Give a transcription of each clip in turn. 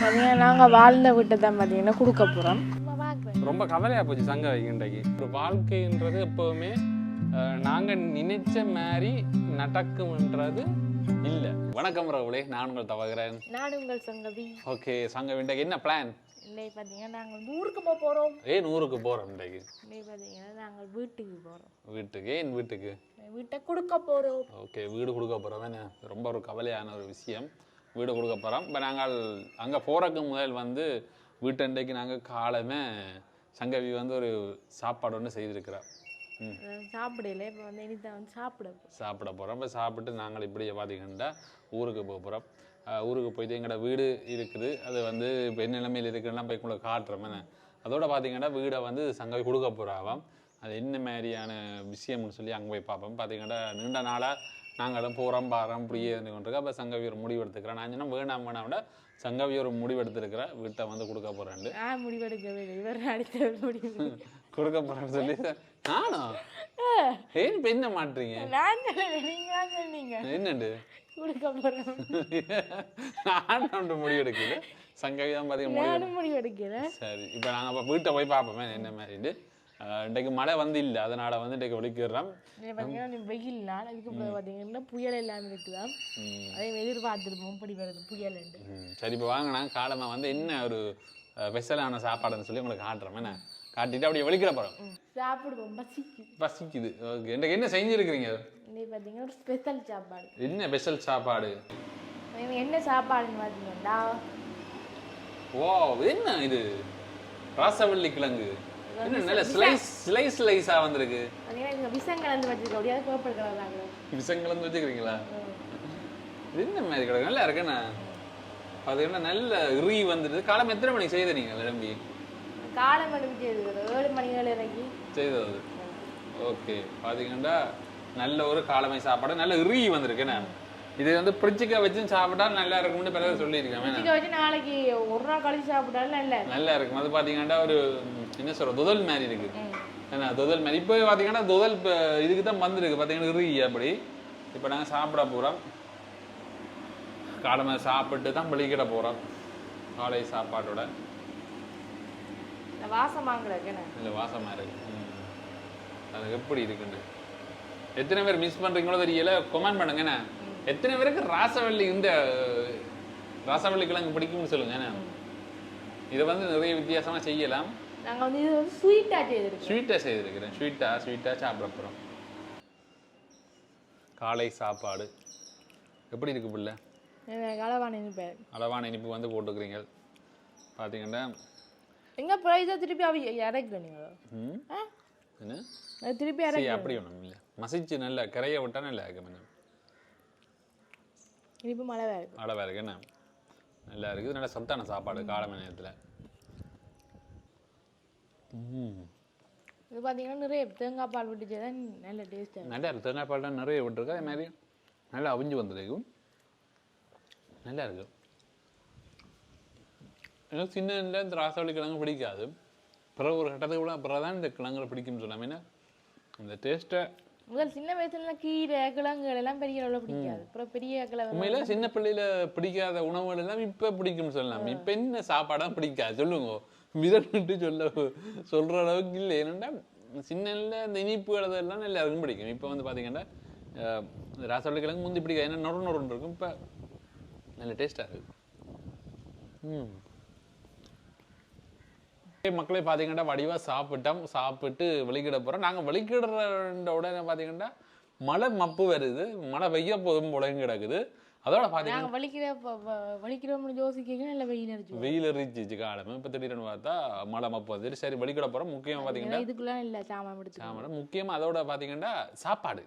பார்த்தீங்கன்னா நாங்கள் வாழ்ந்த வீட்டை தான் பார்த்தீங்கன்னா கொடுக்க போகிறோம் ரொம்ப கவலையாக போச்சு சங்க வைகின்றைக்கு ஒரு வாழ்க்கைன்றது எப்போவுமே நாங்கள் நினைச்ச மாதிரி நடக்கும்ன்றது இல்லை. வணக்கம் ரவுளே நான் உங்கள் தவகிறேன் நான் உங்கள் சங்கதி ஓகே சங்க இன்றைக்கு என்ன பிளான் இன்னைக்கு பார்த்தீங்கன்னா நாங்கள் ஊருக்கு போக போகிறோம் ஏன் ஊருக்கு போகிறோம் இன்றைக்கு? இன்னைக்கு பார்த்தீங்கன்னா நாங்கள் வீட்டுக்கு போகிறோம் வீட்டுக்கு ஏன் வீட்டுக்கு? வீட்டை கொடுக்க போகிறோம் ஓகே வீடு கொடுக்க போகிறோம் ரொம்ப ஒரு கவலையான ஒரு விஷயம். வீடு கொடுக்க போகிறோம் இப்போ நாங்கள் அங்கே போகிறக்கு முதல் வந்து வீட்டண்டைக்கு நாங்கள் காலமே சங்கவி வந்து ஒரு சாப்பாடு ஒன்று செய்திருக்கிறோம் சாப்பிடல. இப்போ வந்து இனிதான் வந்து சாப்பிட. சாப்பிட போகிறோம் இப்போ சாப்பிட்டு நாங்கள் இப்படியே பார்த்தீங்கன்னா ஊருக்கு போக போகிறோம் ஊருக்கு போயிட்டு எங்களோட வீடு இருக்குது. அது வந்து இப்போ என்ன நிலைமையில் இருக்குன்னா போய் உங்களுக்கு காட்டுறோம். அதோட பார்த்தீங்கன்னா வீடை வந்து சங்கவி கொடுக்க போகிறாவாம் அது என்ன மாதிரியான விஷயம்னு சொல்லி அங்கே போய் பார்ப்போம். பார்த்தீங்கன்னா நீண்ட நாளாக நாங்களும் போகிறோம் பாரோம் இப்படியே இருந்து கொண்டிருக்கோம். அப்போ சங்கவி ஒரு முடிவு எடுத்துக்கிறேன் நான் சொன்னால் வேணாம் வேணாம் விட சங்கவி ஒரு முடிவு எடுத்துருக்கிறேன் வீட்டை வந்து கொடுக்க போகிறேன்ட்டு நான் முடிவெடுக்கவே இல்லை. இவர் அடித்த முடிவு. கொடுக்க போகிறேன்னு சொல்லி நானா? ஏன் இப்போ என்ன மாட்டுறீங்க? நான் சொன்னீங்க. என்னண்டு? கொடுக்க போகிறோம் நான் ஒன்று முடிவு எடுக்குது சங்கவி தான் பார்த்தீங்க முடிவு முடிவெடுக்கிறேன் சரி இப்போ நாங்கள் வீட்டை போய் பார்ப்போமே என்ன மாதிரிட்டு இன்றைக்கு மழை வந்து இல்லை. அதனால வந்து இன்றைக்கு ஒழிக்கிறோம். வெயில் நாள் அதுக்கப்புறம் பார்த்தீங்கன்னா புயல் எல்லாம் இருக்குதான் அதே எதிர்பார்த்துருப்போம். இப்படி வருது. புயல் சரி இப்போ வாங்கினா காலமாக வந்து என்ன ஒரு ஸ்பெஷலான சாப்பாடுன்னு சொல்லி உங்களுக்கு காட்டுறோம். என்ன? காட்டிட்டு அப்படியே வெளிக்கிற போகிறோம் சாப்பிடுவோம். பசிக்கு பசிக்குது. ஓகே. இன்றைக்கு என்ன செஞ்சுருக்கிறீங்க? இன்னைக்கு பார்த்தீங்கன்னா ஒரு ஸ்பெஷல் சாப்பாடு. என்ன ஸ்பெஷல் சாப்பாடு? என்ன சாப்பாடுன்னு பார்த்தீங்கன்னா ஓ என்ன இது? ராசவள்ளி கிழங்கு. என்ன நல்ல ஸ்லைஸ் ஸ்லைஸ் ஸ்லைஸாக வந்திருக்கு. விஷம் கலந்து கலர் தாங்க இது என்ன மாதிரி கிடக்கு? நல்லா இருக்குண்ணா பார்த்தீங்கன்னா நல்ல இறி வந்துடுது. காலம் எத்தனை மணிக்கு செய்த காலம் அனுப்பிச்சு ஏழு மணி ஏழு இறங்கி. செய்தது. ஓகே. பார்த்தீங்கன்னா நல்ல ஒரு காலமை சாப்பாடு நல்ல இறி வந்திருக்குண்ணே இது வந்து பிரிச்சிக்க வச்சு சாப்பிட்டா நல்லா இருக்கும்னு பிறகு சொல்லியிருக்கேன் வச்சு நாளைக்கு ஒரு நாள் கழிச்சு சாப்பிட்டாலும் நல்ல. நல்லா இருக்கும். அது பார்த்தீங்கன்னா ஒரு என்ன சொல்ற துதல் மாதிரி இருக்கு. என்ன துதல் மாதிரி. இப்போ பார்த்தீங்கன்னா துதல் இதுக்கு தான் வந்திருக்கு பார்த்தீங்கன்னா இறி அப்படி. இப்போ நாங்கள் சாப்பிட போகிறோம் காலமை சாப்பிட்டு தான் வெளிக்கிட போகிறோம் காலை சாப்பாட்டோட. இல்லை வாசமாக இருக்கு. அது எப்படி இருக்குன்னு. எத்தனை பேர் மிஸ் பண்ணுறீங்களோ தெரியல. கமெண்ட் பண்ணுங்கண்ணே எத்தனை பேருக்கு ராசவள்ளி இந்த ராசவள்ளி கிழங்கு பிடிக்கும்னு சொல்லுங்க இதை வந்து நிறைய வித்தியாசமாக செய்யலாம். நாங்கள் வந்து இது வந்து ஸ்வீட்டாக செய்திருக்கோம் ஸ்வீட்டாக செய்திருக்கிறேன். ஸ்வீட்டாக ஸ்வீட்டாக சாப்பிட போகிறோம் காலை சாப்பாடு. எப்படி இருக்கு பிள்ளை? களவான பேர் அளவான இனிப்பு. வந்து போட்டுக்கிறீங்க. பார்த்தீங்கன்னா எங்க ப்ரைஸாக திருப்பி அவ இறக்குற நீங்கள் ம்? ஆ? என்ன? திருப்பி இறக்கு. அப்படி ஒன்றும் இல்லை. மசிச்சு நல்லா கரையை விட்டா நல்லா இருக்கு மேடம் திருப்பி மழை வேறு அளவாக இருக்கு என்ன? நல்லா இருக்குது நல்ல சத்தான சாப்பாடு காலம நேரத்தில். இது பார்த்தீங்கன்னா நிறைய தேங்காய் பால் விட்டு செய்தால் நல்ல டேஸ்ட்டாக நல்லா இருக்கு. தேங்காய் பால் தான் நிறைய விட்டுருக்கு. அதே மாதிரி நல்லா அவிஞ்சு வந்திருக்கும் நல்லா இருக்கு. எனக்கு சின்ன இந்த ராசவள்ளி கிழங்கு பிடிக்காது. பிறகு ஒரு கட்டத்துக்கு கூட பிறகு தான் இந்த கிழங்குல பிடிக்கும்னு சொல்லாம ஏன்னா இந்த டேஸ்ட்டை முதல் சின்ன வயசுல கீரை கிழங்குகள் எல்லாம் பெரிய அளவில் பிடிக்காது. அப்புறம் பெரிய கிழங்கு உண்மையில சின்ன பிள்ளையில பிடிக்காத உணவுகள் எல்லாம் இப்ப பிடிக்கும்னு சொல்லலாம். இப்ப என்ன சாப்பாடா பிடிக்காது? சொல்லுங்க. மிதன்ட்டு சொல்ல சொல்கிற அளவுக்கு இல்லை. ஏன்னா சின்னல இந்த இனிப்பு அதெல்லாம் எல்லாருக்கும் பிடிக்கும். இப்போ வந்து பார்த்தீங்கன்னா அஹ், ராசவள்ளி கிழங்கு முந்தி பிடிக்காது. ஏன்னா நொறு நொறுன்னு இருக்கும். இப்போ நல்ல டேஸ்ட்டாக இருக்கு. ம். மக்களே பார்த்தீங்கன்னா வடிவா சாப்பிட்டோம். சாப்பிட்டு வெளிக்கிட போறோம். நாங்கள் வெளிக்கிடுற உடனே பார்த்தீங்கன்னா மழை மப்பு வருது. மழை பெய்ய போதும் புலங்க கிடக்குது. அதோட பார்த்தீங்கன்னா நாங்கள் வலிக்கிற வலிக்கிறோம்னு யோசிக்க நல்ல வெயில் அடிச்சு வெயில் காலம். இப்போ திடீர்னு பார்த்தா மழை மப்பு வந்துட்டு சரி வெளிக்கிட போறோம். முக்கியமா இதுக்குலாம் இல்லை சாமான் சாமான். முக்கியமா அதோட பார்த்தீங்கன்னா சாப்பாடு.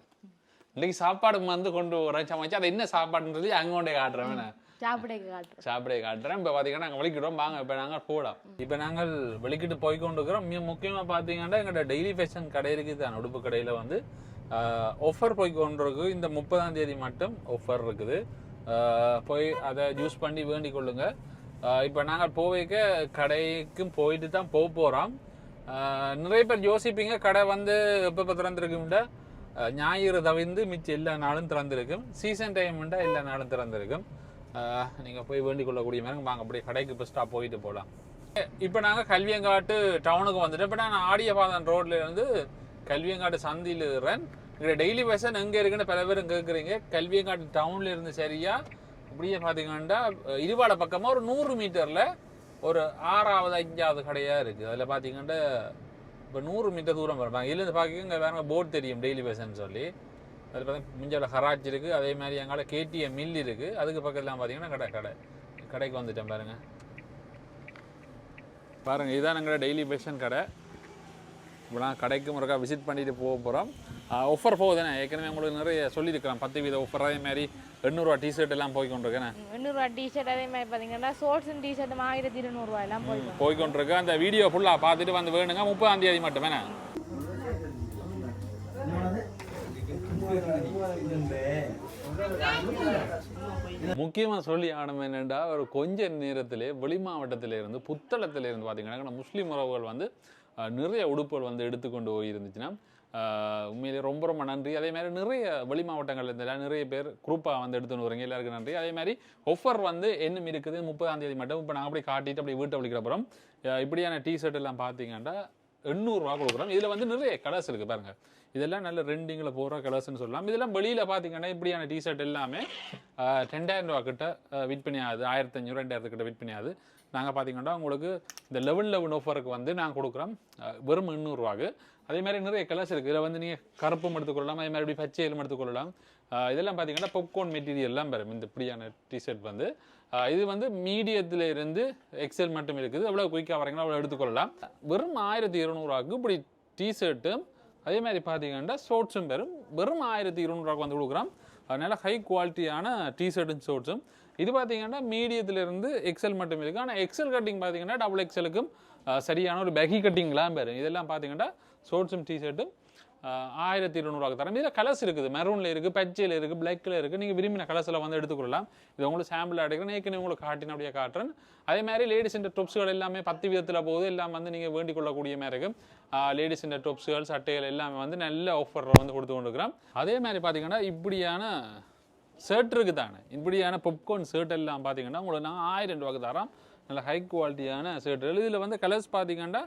இன்னைக்கு சாப்பாடு வந்து கொண்டு வரேன் சமைச்சு அது என்ன சாப்பாடுன்னு சொல்லி அங்க கொண்டே காட்டுறேன். நான் சாப்பிட காட்டுறோம் சாப்பிட காட்டுறேன். இப்போ பார்த்தீங்கன்னா நாங்கள் வெளிக்கிட்டோம் வாங்க இப்போ நாங்கள் போகலாம் இப்போ நாங்கள் வெளிக்கிட்டு போய் கொண்டு இருக்கிறோம் மிக முக்கியமாக பார்த்தீங்கன்னா எங்களோட டெய்லி ஃபேஷன் கடை இருக்குது. தான் உடுப்பு கடையில் வந்து ஆஃபர் போய் கொண்டு இருக்கு இந்த முப்பதாம் தேதி மட்டும் ஆஃபர் இருக்குது. போய் அதை யூஸ் பண்ணி வேண்டிக் கொள்ளுங்க. இப்போ நாங்கள் போவைக்க கடைக்கும் போயிட்டு தான் போக போகிறோம் நிறைய பேர் யோசிப்பீங்க கடை வந்து எப்போ திறந்துருக்கும்டா? ஞாயிறு தவிர்ந்து மிச்சம் எல்லா நாளும் திறந்திருக்கும். சீசன் டைம்ண்டா எல்லா நாளும் திறந்திருக்கும். நீங்கள் போய் வேண்டிக் கொள்ளக்கூடிய மாதிரி வாங்க அப்படியே கடைக்கு பெஸ்ட்டாக போயிட்டு போகலாம் இப்போ நாங்கள் கல்வியங்காட்டு டவுனுக்கு வந்துட்டோம். இப்போ நான் ஆடியபாதன் ரோட்லேருந்து கல்வியங்காட்டு சந்தியில் இருக்கிறேன் இங்கே டெய்லி பேசன் எங்கே இருக்குன்னு பல பேரும் கேட்குறீங்க கல்வியங்காட்டு டவுனில் இருந்து சரியா இப்படியே பார்த்தீங்கன்னா இருவாட பக்கமாக ஒரு நூறு மீட்டரில் ஒரு ஆறாவது அஞ்சாவது கடையாக இருக்குது அதில் பார்த்தீங்கன்னா இப்போ நூறு மீட்டர் தூரம் வருவாங்க இதுலேருந்து பார்க்க இங்கே வேற போட் தெரியும் டெய்லி பஸ்ன்னு சொல்லி. அதில் பார்த்தீங்கன்னா மிஞ்சால ஹராஜ் இருக்குது அதே மாதிரி எங்கால கேடிஎம் மில் இருக்குது அதுக்கு பக்கத்துலாம் பார்த்தீங்கன்னா கடை கடை. கடைக்கு வந்துட்டேன் பாருங்கள் பாருங்கள் இதுதான் எங்களோட டெய்லி பேஷன் கடை. இப்போலாம் கடைக்கு முறைக்கா விசிட் பண்ணிட்டு போக போகிறோம் ஆஃபர் போகுதுண்ணே ஏற்கனவே உங்களுக்கு நிறைய சொல்லியிருக்கலாம். பத்து வீத ஆஃபர் அதே மாதிரி எண்ணூறுவா டிஷர்ட் எல்லாம் போய் கொண்டிருக்கேன் எண்ணூறுவா டிஷர்ட் அதே மாதிரி பார்த்தீங்கன்னா ஷோர்ட்ஸ் டிஷர்ட் ஆயிரத்தி இருநூறுவா எல்லாம் போயிடும் போய் கொண்டிருக்கு அந்த வீடியோ ஃபுல்லாக பார்த்துட்டு வந்து வேணுங்க. முப்பதாம் தேதி மட்டுமே. முக்கியமாக சொல்லி ஆகணும் என்னென்னா ஒரு கொஞ்ச நேரத்திலே வெளி மாவட்டத்திலே இருந்து புத்தளத்திலே இருந்து பார்த்தீங்கன்னா முஸ்லீம் உறவுகள் வந்து நிறைய உடுப்புகள் வந்து எடுத்துக்கொண்டு போயிருந்துச்சுன்னா இருந்துச்சுன்னா உண்மையிலே ரொம்ப ரொம்ப நன்றி. அதே மாதிரி நிறைய வெளி மாவட்டங்கள்ல இருந்து நிறைய பேர் குரூப்பாக வந்து எடுத்துன்னு வரீங்க எல்லாருக்கும் நன்றி. அதே மாதிரி ஒஃபர் வந்து என்னும் இருக்குது முப்பதாம் தேதி மட்டும் இப்போ நாங்கள் அப்படியே காட்டிட்டு அப்படியே வீட்டை வலிக்கிற அப்புறம் இப்படியான டிஷர்ட் எல்லாம் பார்த்தீங்கன்னா எண்ணூறுரூவா கொடுக்குறோம். இதில் வந்து நிறைய கலர்ஸ் இருக்குது பாருங்கள் இதெல்லாம் நல்ல ரெண்டிங்கில் போகிற கலர்ஸ்னு சொல்லலாம். இதெல்லாம் வெளியில் பார்த்தீங்கன்னா இப்படியான டிஷர்ட் எல்லாமே ரெண்டாயிரம் ரூபா கிட்ட ஆஹ், விற்பனை ஆகுது. ஆயிரத்தி நாங்கள் பார்த்தீங்கன்னா உங்களுக்கு இந்த லெவன் லெவன் ஆஃபருக்கு வந்து நாங்கள் கொடுக்குறோம். வெறும் எண்ணூறுவாக்கு அதே மாதிரி நிறைய கலர்ஸ் இருக்குது இதில் வந்து நீங்கள் கருப்பும் எடுத்துக்கொள்ளலாம். அதே மாதிரி இப்படி பச்சையிலும் எடுத்துக்கொள்ளலாம். இதெல்லாம் பார்த்தீங்கன்னா பாப்கார்ன் மெட்டீரியல் எல்லாம் வரும் இந்த இப்படியான டிஷர்ட் வந்து. இது வந்து மீடியத்தில் இருந்து எக்ஸல் மட்டும் இருக்குது. எவ்வளோ குயிக்காக வரீங்களோ அவ்வளோ எடுத்துக்கொள்ளலாம். வெறும் ஆயிரத்தி இருநூறுவாக்கு இப்படி டிஷர்ட்டும் அதே மாதிரி பார்த்தீங்கன்னா ஷோர்ட்ஸும் வரும் வெறும் ஆயிரத்தி இருநூறுவாக்கு வந்து கொடுக்குறோம். அதனால் ஹை குவாலிட்டியான டிஷர்ட்டும் ஷோர்ட்ஸும் இது பார்த்தீங்கன்னா மீடியத்திலிருந்து எக்ஸல் மட்டும் இருக்குது ஆனால் எக்ஸல் கட்டிங் பார்த்தீங்கன்னா டபுள் எக்ஸலுக்கும் சரியான ஒரு பெகி கட்டிங்லாம் பெறும் இதெல்லாம் பார்த்தீங்கன்னா ஷோர்ட்ஸும் டிஷர்ட்டும் ஆயிரத்தி இருநூறுவாக்கு தரம் இதில் கலர்ஸ் இருக்குது. மெரூனில் இருக்குது பச்சையில் இருக்குது பிளாக்கில் இருக்குது நீங்கள் விரும்பின கலர்ஸில் வந்து எடுத்துக்கொள்ளலாம் இது உங்களுக்கு சாம்பிள் எடுக்கிறேன். ஏற்கனவே உங்களுக்கு காட்டின அப்படியே காட்டுறேன். அதே மாதிரி லேடிஸ் இந்த டொப்ஸ்கள் எல்லாமே பத்து விதத்தில் போகுது. எல்லாம் வந்து நீங்கள் வேண்டிக் கொள்ளக்கூடிய மாதிரி இருக்கும் லேடிஸ் இந்த டொப்ஸ்கள் சட்டைகள் எல்லாமே வந்து நல்ல ஆஃபரில் வந்து கொடுத்து கொண்டிருக்கிறோம். அதே மாதிரி பார்த்தீங்கன்னா இப்படியான ஷர்ட் இருக்குது தானே இப்படியான பொப்கார்ன் ஷர்ட் எல்லாம் பார்த்தீங்கன்னா உங்களுக்கு நான் ஆயிரம் ரூபாய்க்கு தரோம் நல்ல ஹை குவாலிட்டியான ஷர்ட் இதில் வந்து கலர்ஸ் பார்த்தீங்கன்னா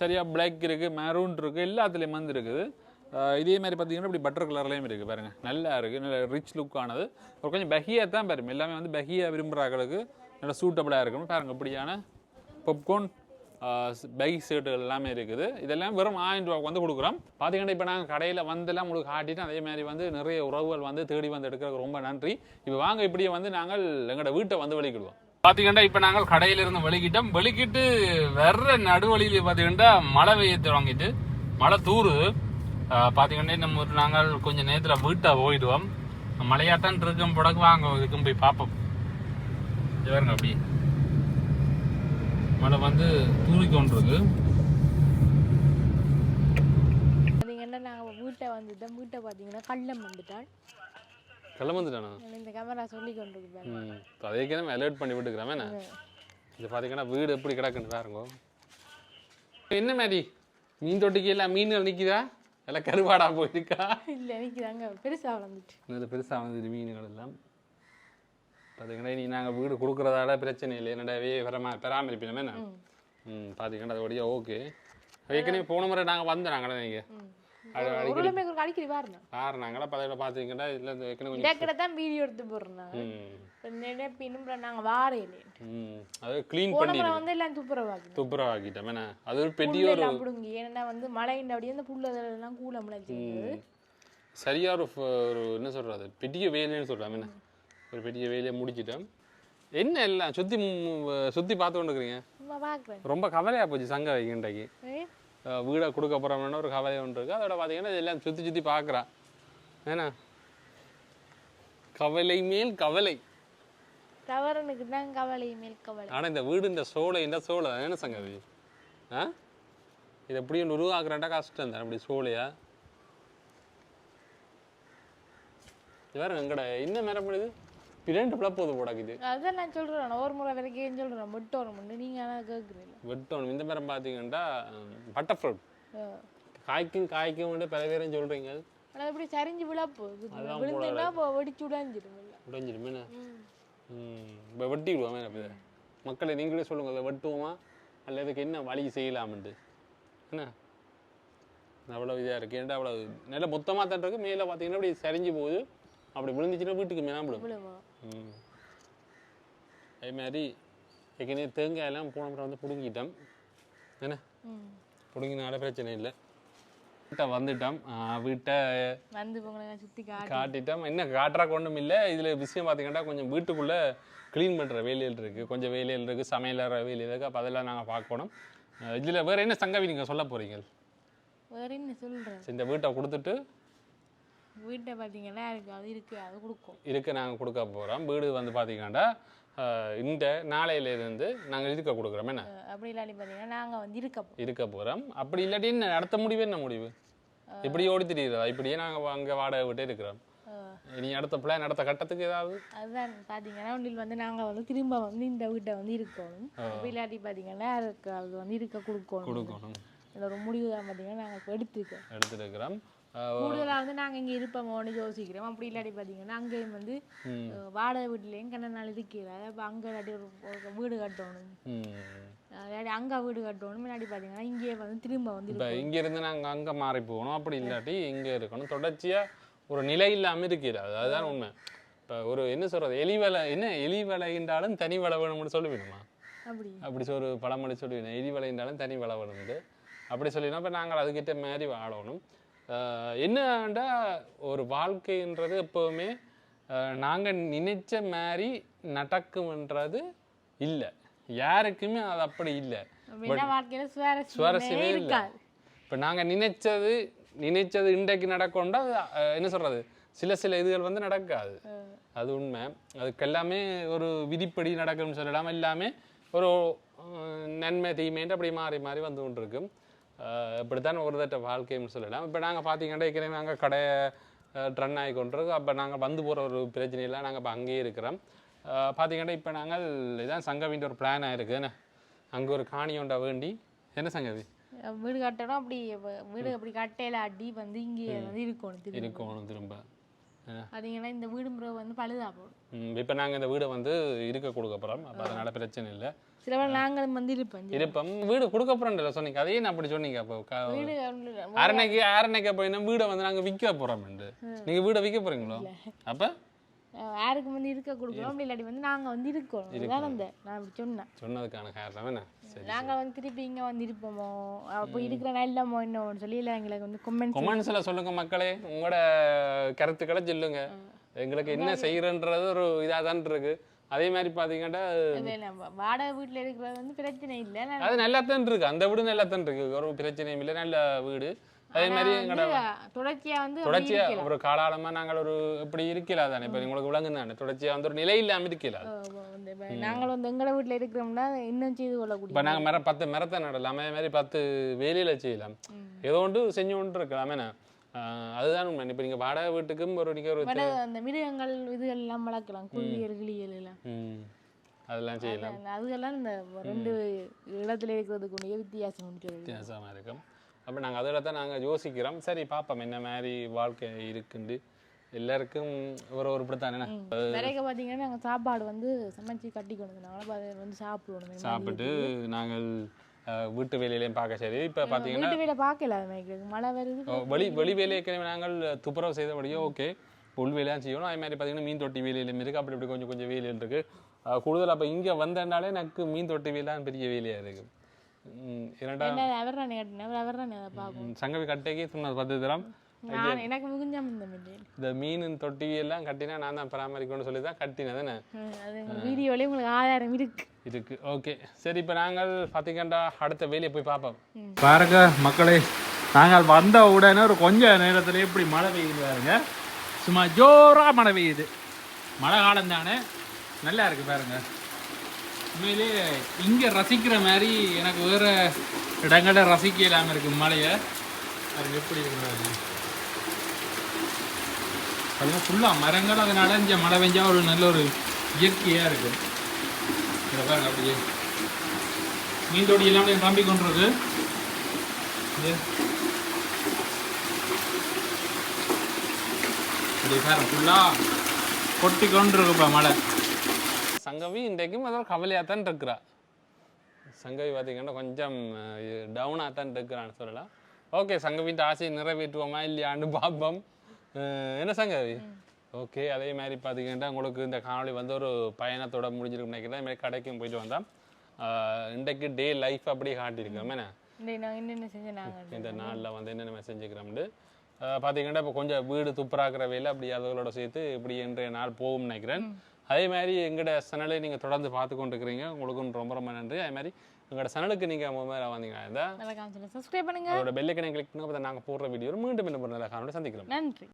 சரியாக பிளாக் இருக்குது மெரூன் இருக்குது எல்லாத்துலேயும் வந்து இருக்குது. இதே மாதிரி பார்த்தீங்கன்னா இப்படி பட்டர் கலர்லேயும் இருக்குது பாருங்கள் நல்லா இருக்குது நல்ல ரிச் லுக்கானது ஒரு கொஞ்சம் பஹியாக தான் பாருங்க. எல்லாமே வந்து பஹியாக விரும்புகிறாங்களுக்கு நல்லா சூட்டபுளாக இருக்கணும். பாருங்கள் இப்படியான பொப்கார்ன் பைக் சீட்டு எல்லாமே இருக்குது. இதெல்லாம் வெறும் ஆயிரம் ரூபாய்க்கு வந்து கொடுக்குறோம். பார்த்தீங்கன்னா இப்போ நாங்கள் கடையில் வந்தெல்லாம் உங்களுக்கு காட்டிட்டு அதே மாதிரி வந்து நிறைய உறவுகள் வந்து தேடி வந்து எடுக்கிறதுக்கு ரொம்ப நன்றி. இப்போ வாங்க இப்படியே வந்து நாங்கள் எங்களோட வீட்டை வந்து வெளிக்கிடுவோம் பார்த்தீங்கன்னா இப்போ நாங்கள் கடையிலிருந்து வெளிக்கிட்டோம் வெளிக்கிட்டு வர்ற நடுவழியில் பார்த்தீங்கன்னா மழை பெய்ய தொடங்கிட்டு மழை தூறு. பார்த்தீங்கன்னா நம்ம நாங்கள் கொஞ்சம் நேரத்தில் வீட்டை போயிடுவோம் மழையாத்தான் இருக்கும் புடக்கு வாங்க இதுக்கும் போய் பார்ப்போம். இது பாருங்க அப்படி மழை வந்து தூறி கொண்டிருக்கு. பார்த்தீங்கன்னா நாங்கள் வீட்டை வந்துட்டோம். வீட்டை பார்த்தீங்கன்னா கள்ளம் வந்துட்டான்? கிளம்புந்துட்டானா இந்த கேமரா சொல்லி கொண்டு இருக்கு ம். அதேக்கே அலர்ட் பண்ணி விட்டுக்கிறோமே. என்ன? இது பார்த்தீங்கன்னா வீடு எப்படி கிடக்குன்னு பாருங்க. என்ன மாதிரி மீன் தொட்டிக்கு எல்லாம் மீன்கள் நிற்கிதா எல்லாம் கருவாடா போயிருக்கா? இல்லை அங்கே பெருசாக நல்ல பெருசாக வந்துது மீன்கள் எல்லாம். பார்த்தீங்கன்னா நீ நாங்கள் வீடு கொடுக்குறதால பிரச்சனை இல்லை. என்னடாவே பராம பராமரிப்பினமே என்ன? ம். பார்த்தீங்கன்னா அது வழியா ஓகே. ஏற்கனவே போன முறை நாங்கள் வந்தோம் நாங்கள் நீங்கள் பார்த்துக்கிட்டா சரியா ஒரு என்ன சொல்றது? பெரிய வேலைன்னு சொல்றாங்க ஒரு பெரிய வேலையை முடிச்சிட்டோம் என்ன எல்லாம் சுத்தி சுத்தி பார்த்து கொண்டு இருக்கிறீங்க ரொம்ப கவலையா போச்சு சங்க வைக்கின்றைக்கு வீடை கொடுக்க போறோம்னா ஒரு கவலை ஒன்று இருக்கு. அதோட பார்த்தீங்கன்னா இதெல்லாம் சுத்தி சுத்தி பார்க்குறா. ஏன்னா கவலை மேல் கவலை. தவறனுக்கு தான் கவலை மேல் கவலை. ஆனா இந்த வீடு இந்த சோலை இந்த சோலை என்ன சங்கதி ஆ? இது எப்படி ஒன்று உருவாக்குறேன்டா கஷ்டம் தான் அப்படி இது வேற எங்கட என்ன மரம் பண்ணுது இரண்டு பிளப் போது போடாக்குது அதான் நான் சொல்றேன் ஒரு முறை வரைக்கும் சொல்றேன் விட்டோரம் முன்னு. நீங்க ஆனால் கேட்குறீங்க வெட்டணும் இந்த மரம் பார்த்தீங்கன்னா பட்டர் ஃப்ரூட் காய்க்கும் காய்க்கும் பல பேரும் சொல்றீங்க. ஆனால் இப்படி சரிஞ்சு விழப்போ. விழுந்தீங்கன்னா வெடிச்சு உடைஞ்சிடும் இல்லை உடைஞ்சிருமே இப்போ வெட்டிடுவோம் இப்போ மக்களை நீங்களே சொல்லுங்கள் அதை வெட்டுவோமா? அல்ல இதுக்கு என்ன வழி செய்யலாம்ண்டு என்ன? அவ்வளோ இதாக இருக்குது ஏன்டா அவ்வளோ நல்ல மொத்தமாக இருக்கு. மேலே பார்த்தீங்கன்னா அப்படி சரிஞ்சு போகுது. அப்படி விழுந்துச்சுன்னா வீட்டுக்கு மேலாம்பிடும் இவ்வளவா ம் அதே மாதிரி ஏற்கனவே தேங்காய் எல்லாம் போன முறை வந்து பிடுங்கிட்டோம். என்ன? பிடுங்கினால பிரச்சனை இல்லை. வீட்டை வந்துட்டோம். வீட்டை வந்து காட்டி. காட்டிட்டோம். என்ன காட்டுறாக்கு ஒன்றும் இல்லை. இதில் விஷயம் பார்த்தீங்கன்னா கொஞ்சம் வீட்டுக்குள்ளே க்ளீன் பண்ணுற வேலைகள் இருக்குது கொஞ்சம் வேலைகள் இருக்குது சமையலற வேலைகள் இருக்குது அப்போ அதெல்லாம் நாங்கள் பார்க்கணும். இதில் வேறு என்ன சங்கவி நீங்கள் சொல்ல போகிறீங்க வேற என்ன சொல்றேன் இந்த வீட்டை கொடுத்துட்டு வீட்டை பார்த்தீங்கன்னா இருக்கு அது இருக்கு அது கொடுக்கும். இருக்க நாங்கள் கொடுக்க போகிறோம் வீடு வந்து பார்த்தீங்கன்னா இந்த நாளையிலேருந்து நாங்கள் இருக்க கொடுக்குறோம் என்ன? அப்படி இல்லாட்டி பார்த்தீங்கன்னா நாங்க வந்து இருக்க. இருக்க போகிறோம் அப்படி இல்லாட்டி என்ன அடுத்த முடிவு என்ன முடிவு? இப்படி ஓடி தெரியுதா இப்படியே நாங்கள் அங்கே வாடகை விட்டே இருக்கிறோம். இனி அடுத்த பிளான் அடுத்த கட்டத்துக்கு ஏதாவது? அதுதான் பார்த்தீங்கன்னா ஒன்றில் வந்து நாங்க வந்து திரும்ப வந்து இந்த வீட்டை வந்து இருக்கணும் அப்படி இல்லாட்டி பார்த்தீங்கன்னா அதுக்கு அது வந்து இருக்க கொடுக்கணும். கொடுக்கணும். இதுல ஒரு முடிவு தான் பார்த்தீங்கன்னா நாங்கள் இப்போ எடுத்துருக்கோம். எடுத்துட்டு இருக்கிறோம் கூடுதலா வந்து நாங்க இங்க இருப்போமோன்னு யோசிக்கிறோம். அப்படி இல்லாட்டி பார்த்தீங்கன்னா அங்கேயும் வந்து வாடகை வீட்லேயும் கண்ண நாள் இருக்கிறாரு அப்போ அங்கே இல்லாட்டி ஒரு வீடு கட்டணும். இல்லாட்டி அங்கே வீடு கட்டணும். முன்னாடி பார்த்தீங்கன்னா இங்கேயே வந்து திரும்ப வந்து இப்போ இங்கேருந்து நாங்கள் அங்கே மாறி போகணும். அப்படி இல்லாட்டி இங்கே இருக்கணும். தொடர்ச்சியாக ஒரு நிலை இல்லாமல் இருக்கிறது. அதுதான் உண்மை. இப்போ ஒரு என்ன சொல்கிறது எலி வலை என்ன? எலி வலைன்றாலும் தனி வலை வேணும்னு சொல்லுவீங்கம்மா அப்படி. அப்படி ஒரு பழமொழி சொல்லுவீங்க எலி வலைன்றாலும் தனி வலை வேணும்னு அப்படி சொல்லினா இப்போ நாங்கள் அதுக்கிட்ட மாதிரி வாழணும். ஆஹ் என்னடா ஒரு வாழ்க்கைன்றது எப்போவுமே நாங்கள் நினைச்ச மாதிரி நடக்கும்ன்றது இல்லை. யாருக்குமே அது அப்படி இல்லை. சுவாரஸ்யமே இல்லை. இப்போ நாங்கள் நினைச்சது நினைச்சது இன்றைக்கு நடக்கும்டா என்ன சொல்றது? சில சில இதுகள் வந்து நடக்காது. அது உண்மை. அதுக்கு எல்லாமே ஒரு விதிப்படி நடக்கும்னு சொல்லலாம் எல்லாமே ஒரு நன்மை தீமைன்ட்டு அப்படி மாறி மாறி வந்து கொண்டு இருக்கும் அஹ், இப்படித்தான் ஒரு தட்ட வாழ்க்கைன்னு சொல்லலாம். இப்போ நாங்கள் பார்த்தீங்கன்னா ஏற்கனவே நாங்கள் கடை ரன் ஆகி கொண்டிருக்கோம். அப்போ நாங்கள் வந்து போகிற ஒரு பிரச்சனை இல்லை. நாங்கள் இப்போ அங்கேயே இருக்கிறோம். பார்த்தீங்கன்னா இப்போ நாங்கள் இதான் சங்கவின்ற ஒரு பிளான் ஆயிருக்கு. என்ன? அங்கே ஒரு காணி ஒன்றை வேண்டி. என்ன சங்கவி வீடு கட்டணும். அப்படி வீடு அப்படி கட்டையில அடி வந்து இங்கே வந்து இருக்கணும் இருக்கணும் திரும்ப. பார்த்தீங்கன்னா இந்த வீடு முறை வந்து பழுதா போடும். இப்போ நாங்கள் இந்த வீடை வந்து இருக்க கொடுக்க போகிறோம் அப்போ அதனால பிரச்சனை இல்லை. சில பேர் நாங்களும் வந்து இருப்போம். இருப்பம். வீடு கொடுக்க போகிறோம்ல சொன்னீங்க. அதையே நான் அப்படி சொன்னீங்க. அப்போ வீடு அரணைக்கு அரணைக்கு போயினா வீடை வந்து நாங்கள் விற்க போகிறோம்ண்டு நீங்கள் வீடை விற்க போகிறீங்களோ அப்போ? யாருக்கு வந்து இருக்க கொடுக்கணும்? அப்படி இல்லாட்டி வந்து நாங்க வந்து இருக்கணும் அதுதான் அந்த நான் அப்படி சொன்னேன். சொன்னதுக்கான காரணம் என்ன? சரி நாங்க வந்து திருப்பி இங்க வந்து இருப்போமோ? அப்போ இருக்கிற நல்லமோ என்னமோன்னு சொல்லி இல்லை எங்களுக்கு வந்து கொமெண்ட் கொமெண்ட்ஸில் சொல்லுங்க மக்களே. உங்களோட கருத்துக்களை சொல்லுங்க. எங்களுக்கு என்ன செய்யறன்றது ஒரு இதாக தான் இருக்கு. அதே மாதிரி பார்த்தீங்கன்னா வாடகை வீட்டுல இருக்கிறது வந்து பிரச்சனை இல்லை. அது நல்லா தான் இருக்கு. அந்த வீடு நல்லா தான் இருக்கு. ஒரு பிரச்சனையும் இல்லை. நல்ல வீடு. அதே மாதிரி எங்களோட தொடர்ச்சியா வந்து தொடர்ச்சியா. ஒரு காலாளமா நாங்கள் ஒரு இப்படி இருக்கல தானே இப்போ உங்களுக்கு விளங்கு தானே தொடர்ச்சியா வந்து ஒரு நிலை இல்லாம இருக்கல நாங்கள் வந்து எங்களை வீட்டுல இருக்கிறோம்னா இன்னும் செய்து கொள்ளக்கூடிய இப்போ நாங்கள் மர பத்து மரத்தை நடலாம். அதே மாதிரி பத்து வேலையில செய்யலாம். ஏதோ ஒன்று செஞ்சு கொண்டு இருக்கலாம் ஆஹ் அதுதான் உண்மை. இப்போ நீங்க வாடகை வீட்டுக்கும் ஒரு நீங்க ஒரு அந்த மிருகங்கள் இதுகள் எல்லாம் வளர்க்கலாம் குருவியல் கிளியல் எல்லாம். அதெல்லாம் செய்யலாம். அதுகெல்லாம் இந்த ரெண்டு இடத்துல இருக்கிறதுக்குரிய வித்தியாசம். வித்தியாசமாக இருக்கும். அப்போ நாங்கள் அதில் தான் நாங்கள் யோசிக்கிறோம். சரி பார்ப்போம் என்ன மாதிரி வாழ்க்கை இருக்குண்டு எல்லாருக்கும் ஒரு ஒரு இப்படித்தானே? வரைக்கும் பார்த்தீங்கன்னா நாங்கள் சாப்பாடு வந்து சமைச்சு கட்டி கொண்டு வந்தாங்க அப்ப அதை வந்து சாப்பிடுவோம். சாப்பிட்டு நாங்கள் வீட்டு வேலையிலையும் பார்க்க சரி. இப்போ பார்த்தீங்கன்னா வீட்டு வீட பார்க்கல மழை வருது வெளி வெளி வேலையை நாங்கள் துப்புரவு செய்தபடியே ஓகே. உள் வேலையாக செய்யணும். அதே மாதிரி பார்த்தீங்கன்னா மீன் தொட்டி வேலையிலும் இருக்குது அப்படி இப்படி கொஞ்சம் கொஞ்சம் வேலையில் இருக்குது கூடுதல் அப்போ இங்கே வந்தனாலே எனக்கு மீன் தொட்டி வேலைலாம் பெரிய வேலையாக இருக்குது சங்கவி கட்டைக்கு சொன்ன பத்து தரம் எனக்கு மிகுஞ்சம் இந்த மீன் தொட்டி எல்லாம் கட்டினா நான் தான் பராமரிக்கணும்னு சொல்லி தான் கட்டினேன் தானே? அது வீடியோலேயே உங்களுக்கு ஆதாரம் இருக்கு. இருக்கு. ஓகே. சரி இப்போ நாங்கள் பார்த்தீங்கன்னா அடுத்த வேலையை போய் பார்ப்போம். பாருங்க மக்களே நாங்கள் வந்த உடனே ஒரு கொஞ்ச நேரத்தில் இப்படி மழை பெய்யுது பாருங்க. சும்மா ஜோரா மழை பெய்யுது. மழை காலம் தானே நல்லா இருக்கு பாருங்க. உண்மையிலேயே இங்கே ரசிக்கிற மாதிரி எனக்கு வேற இடங்களில் ரசிக்க இல்லாமல் இருக்கு மலையை. அது எப்படி இருக்கு அதெல்லாம் ஃபுல்லாக மரங்கள் அதனால இங்கே மழை பெஞ்சால் ஒரு நல்ல ஒரு இயற்கையாக இருக்கும் இதை பாருங்க அப்படியே. மீன் தொடி எல்லாம் நம்பி கொண்டிருக்கு. அப்படியே. பாருங்க ஃபுல்லாக கொட்டி கொண்டிருக்குப்பா மழை. சங்கவி இன்றைக்கும் அதோட கவலையாக தான் இருக்கிறா. சங்கவி பார்த்தீங்கன்னா கொஞ்சம் டவுனாக தான் இருக்கிறான்னு சொல்லலாம். ஓகே சங்கவின் ஆசையை நிறைவேற்றுவோமா இல்லையான்னு பார்ப்போம். என்ன சங்கவி? ஓகே அதே மாதிரி பார்த்தீங்கன்னா உங்களுக்கு இந்த காணொளி வந்து ஒரு பயணத்தோட முடிஞ்சிருக்கு நினைக்கிறேன். மாதிரி கடைக்கும் போயிட்டு வந்தோம். இன்றைக்கு டே லைஃப் அப்படியே காட்டியிருக்கோம். என்ன? இந்த நாளில் வந்து என்னென்ன செஞ்சுக்கிறோம்னு. பார்த்தீங்கன்னா இப்போ கொஞ்சம் வீடு துப்புராக்கிற வேலை அப்படி அதோட சேர்த்து இப்படி இன்றைய நாள் போகும்னு நினைக்கிறேன். அதே மாதிரி எங்களோட சேனலை நீங்கள் தொடர்ந்து பார்த்து கொண்டு இருக்கிறீங்க உங்களுக்கும் ரொம்ப ரொம்ப நன்றி. அதே மாதிரி எங்களோட சேனலுக்கு நீங்கள் முதல்ல வந்தீங்கன்னா சப்ஸ்கிரைப் பண்ணுங்க. அதோட பெல்லைக்கனை கிளிக் பண்ணி அப்போ நாங்கள் போடுற வீடியோ மீண்டும் என்ன நல்ல காணொலி சந்திக்கிறோம். நன்றி.